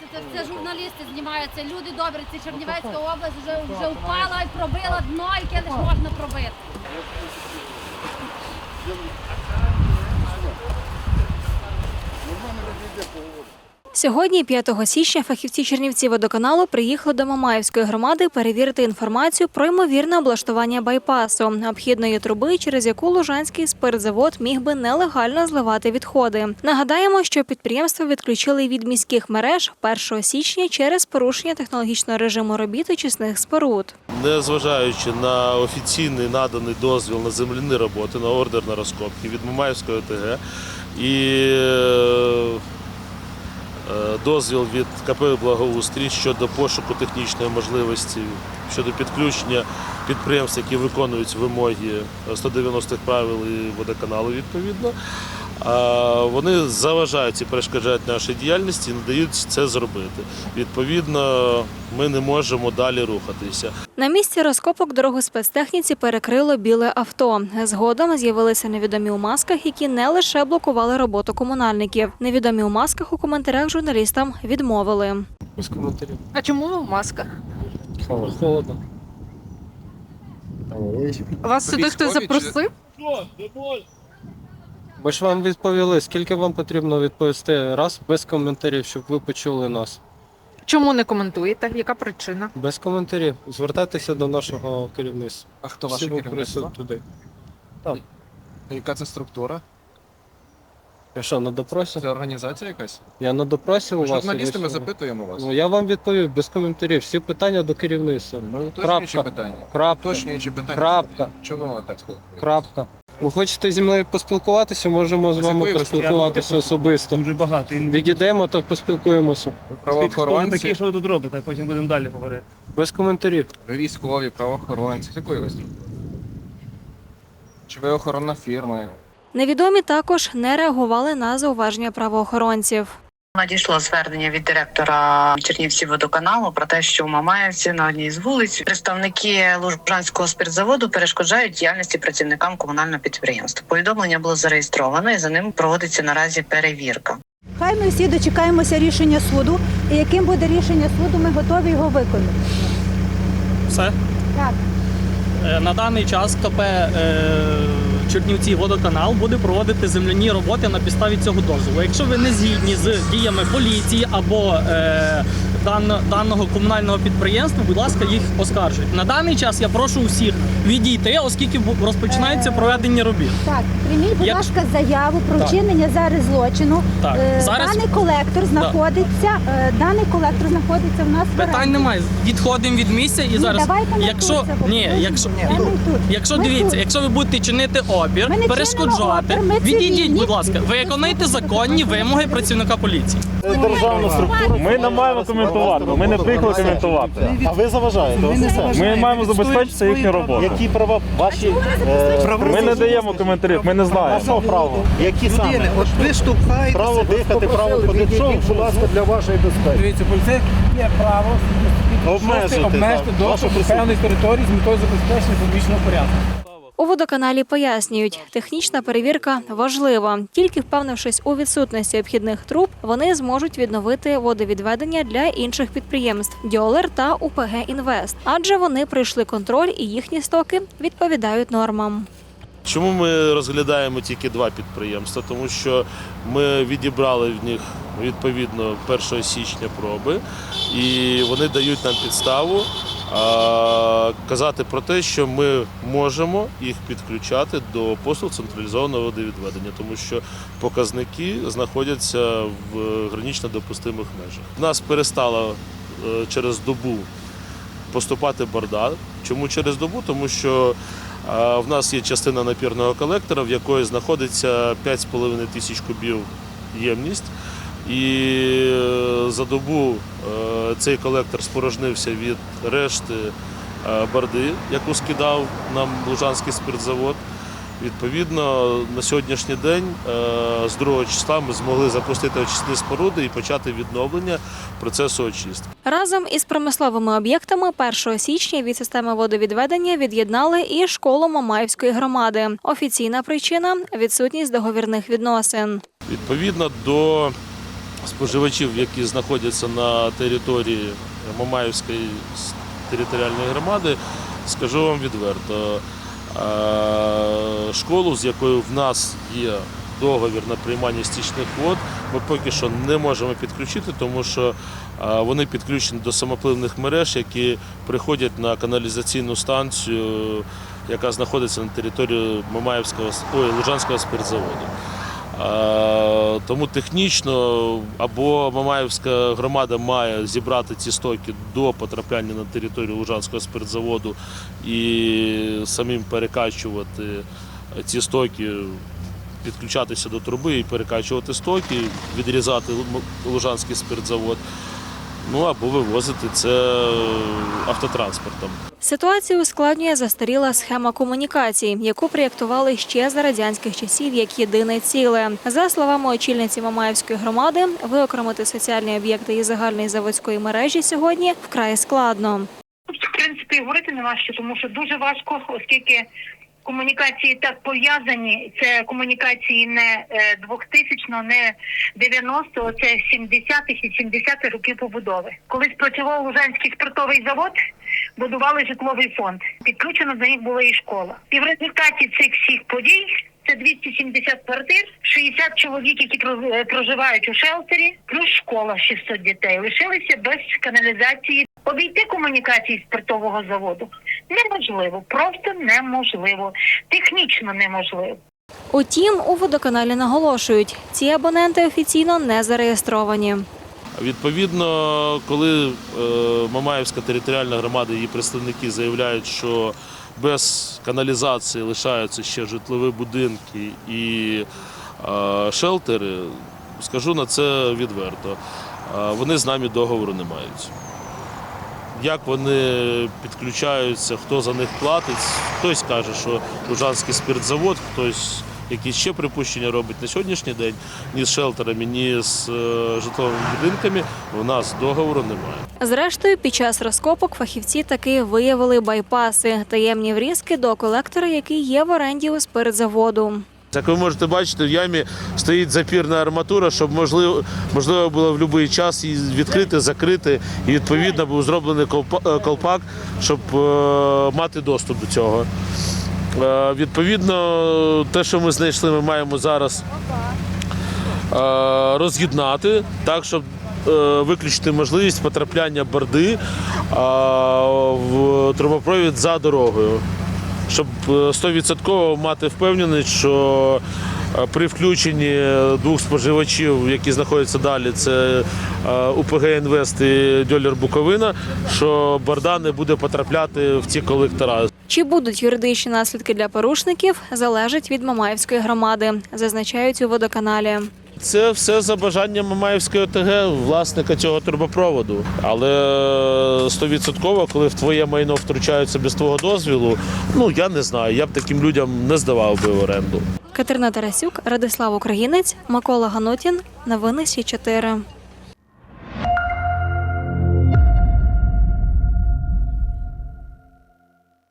знімаються, це все журналісти знімаються. Люди добрі, це Чернівецька область вже, вже впала і пробила дно, яке лише можна пробити. Сьогодні, 5 січня, фахівці Чернівці водоканалу приїхали до Мамаївської громади перевірити інформацію про ймовірне облаштування байпасу, обхідної труби, через яку Лужанський спиртзавод міг би нелегально зливати відходи. Нагадаємо, що підприємство відключили від міських мереж 1 січня через порушення технологічного режиму робіт очисних споруд. Незважаючи на офіційний наданий дозвіл на земляні роботи, на ордер на розкопки від Мамаївської ОТГ і е, дозвіл від КП Благоустрій щодо пошуку технічної можливості, щодо підключення підприємств, які виконують вимоги 190-х правил і водоканалу відповідно. А Вони заважають і перешкоджають нашій діяльності і не дають це зробити. Відповідно, ми не можемо далі рухатися. На місці розкопок дорогу спецтехніці перекрило біле авто. Згодом з'явилися невідомі у масках, які не лише блокували роботу комунальників. Невідомі у масках у коментарях журналістам відмовили. Без коментарів. А чому ви в масках? Холодно. Вас сюди хтось запросив? Ми ж вам відповіли, скільки вам потрібно відповісти раз без коментарів, щоб ви почули нас. Чому не коментуєте? Яка причина? Без коментарів. Звертайтеся до нашого керівництва. А хто Всі ваше керівництво? присутні туди. Яка це структура? Я що, на допросі? Це організація якась? Я на допросі у Ми вас. журналісти, ми запитуємо вас. Ну я вам відповів без коментарів. Всі питання до керівництва. Ну, Крапка. питання. Крапка. Уточнюючі питання. Крапка. Чому ви так? Крапка. Ви хочете зі мною поспілкуватися? Можемо з вами поспілкуватися особисто. Дуже багато. Відійдемо та поспілкуємося. Правоохоронці, такі, що ви тут робите, потім будемо далі говорити. Без коментарів. ви військові, правоохоронці. Якої ви? Чи ви охоронна фірма? Невідомі також не реагували на зауваження правоохоронців. Надійшло звернення від директора Чернівців водоканалу про те, що у Мамаївці на одній з вулиць представники Лужанського спиртзаводу перешкоджають діяльності працівникам комунального підприємства. Повідомлення було зареєстровано і за ним проводиться наразі перевірка. Хай ми всі дочекаємося рішення суду, і яким буде рішення суду, ми готові його виконати. Все. Так. Е, На даний час КП е, Чернівці водоканал буде проводити земляні роботи на підставі цього дозволу. Якщо ви не згідні з діями поліції або е, даного комунального підприємства, будь ласка, їх оскаржуйте. На даний час я прошу усіх відійти, оскільки розпочинається проведення робіт. Так, прийміть, будь Як- ласка, заяву про Так. вчинення зараз злочину. Так, Е, зараз- Даний колектор знаходиться, е, даний колектор знаходиться в нас в Питань оренді. немає. Відходимо від місця і Ні, зараз. давайте не Якщо тут це ні, якщо Ні, ми тут. Якщо Ми дивіться, тут. якщо ви будете чинити опір, Ми не перешкоджати, чинимо опір, ми відійдіть, цивільні. будь ласка, виконайте законні вимоги працівника поліції. державна структура. Ми не маємо коментувати. Ми не приїхали коментувати. А ви заважаєте? Ми маємо забезпечити їхню роботу. Які права ваші е, Ми не даємо коментарів, ми не знаємо. право? Які саме? От ви штовхаєте. Право дихати, право ходити. Будь ласка, для вашої безпеки. Дивіться, поліцейський є право Обмежити, доступ до певних територій з метою забезпечення публічного порядку. У водоканалі пояснюють, технічна перевірка важлива. Тільки впевнившись у відсутності обхідних труб, вони зможуть відновити водовідведення для інших підприємств Дьолер та УПГ Інвест, адже вони пройшли контроль і їхні стоки відповідають нормам. Чому ми розглядаємо тільки два підприємства? Тому що ми відібрали в них відповідно 1 січня проби, і вони дають нам підставу казати про те, що ми можемо їх підключати до послуг централізованого водовідведення, тому що показники знаходяться в гранично допустимих межах. В нас перестало е, через добу поступати борда. Чому через добу? Тому що е, в нас є частина напірного колектора, в якої знаходиться 5,5 тисяч кубів ємність. І е, за добу е, цей колектор спорожнився від решти е, борди, яку скидав нам Лужанський спиртзавод. Відповідно, на сьогоднішній день з 2 числа ми змогли запустити очисні споруди і почати відновлення процесу очистки. Разом із промисловими об'єктами 1 січня від системи водовідведення від'єднали і школу Мамаївської громади. Офіційна причина відсутність договірних відносин. Відповідно до споживачів, які знаходяться на території Мамаївської територіальної громади, скажу вам відверто, школу, з якою в нас є договір на приймання стічних вод, ми поки що не можемо підключити, тому що вони підключені до самопливних мереж, які приходять на каналізаційну станцію, яка знаходиться на території Мамаївського ой, Лужанського спиртзаводу. Тому технічно або Мамаївська громада має зібрати ці стоки до потрапляння на територію Лужанського спиртзаводу і самим перекачувати ці стоки, підключатися до труби і перекачувати стоки, відрізати Лужанський спиртзавод. Ну або вивозити це автотранспортом. Ситуацію ускладнює застаріла схема комунікацій, яку проєктували ще за радянських часів як єдине ціле. За словами очільниці Мамаївської громади, виокремити соціальні об'єкти із загальної заводської мережі сьогодні вкрай складно. В принципі, говорити нема що, тому що дуже важко, оскільки комунікації так пов'язані. Це комунікації не е, 2000-го, не 90-го, це 70-х і 70-х років побудови. Коли спрацював Лужанський спиртовий завод, будували житловий фонд. Підключено до них була і школа. І в результаті цих всіх подій. Це 270 квартир, 60 чоловік, які е, проживають у шелтері, плюс школа 600 дітей. Лишилися без каналізації. Обійти комунікації спиртового заводу неможливо, просто неможливо, технічно неможливо. Утім, у водоканалі наголошують, ці абоненти офіційно не зареєстровані. Відповідно, коли е, Мамаївська територіальна громада її представники заявляють, що без каналізації лишаються ще житлові будинки і е, шелтери, скажу на це відверто. е, Вони з нами договору не мають. Як вони підключаються, хто за них платить, хтось каже, що Лужанський спиртзавод, хтось якісь ще припущення робить на сьогоднішній день ні з шелтерами, ні з е, житловими будинками. У нас договору немає. Зрештою, під час розкопок фахівці таки виявили байпаси, таємні врізки до колектора, який є в оренді у спиртзаводу. Як ви можете бачити, в ямі стоїть запірна арматура, щоб можливо, можливо було в будь-який час її відкрити, закрити. І відповідно був зроблений е, колпак, щоб е, мати доступ до цього. Е, Відповідно, те, що ми знайшли, ми маємо зараз роз'єднати так, щоб виключити можливість потрапляння борди в трубопровід за дорогою щоб е, 100% мати впевненість, що е, при включенні двох споживачів, які знаходяться далі, це е, УПГ Інвест і Дьолер Буковина, що борда не буде потрапляти в ці колектора. Чи будуть юридичні наслідки для порушників, залежить від Мамаївської громади, зазначають у водоканалі. Це все за бажанням Мамаївської ОТГ, власника цього трубопроводу. Але 100% коли в твоє майно втручаються без твого дозвілу, ну я не знаю, я б таким людям не здавав би в оренду. Катерина Тарасюк, Радислав Українець, Микола Ганутін. Новини Сі 4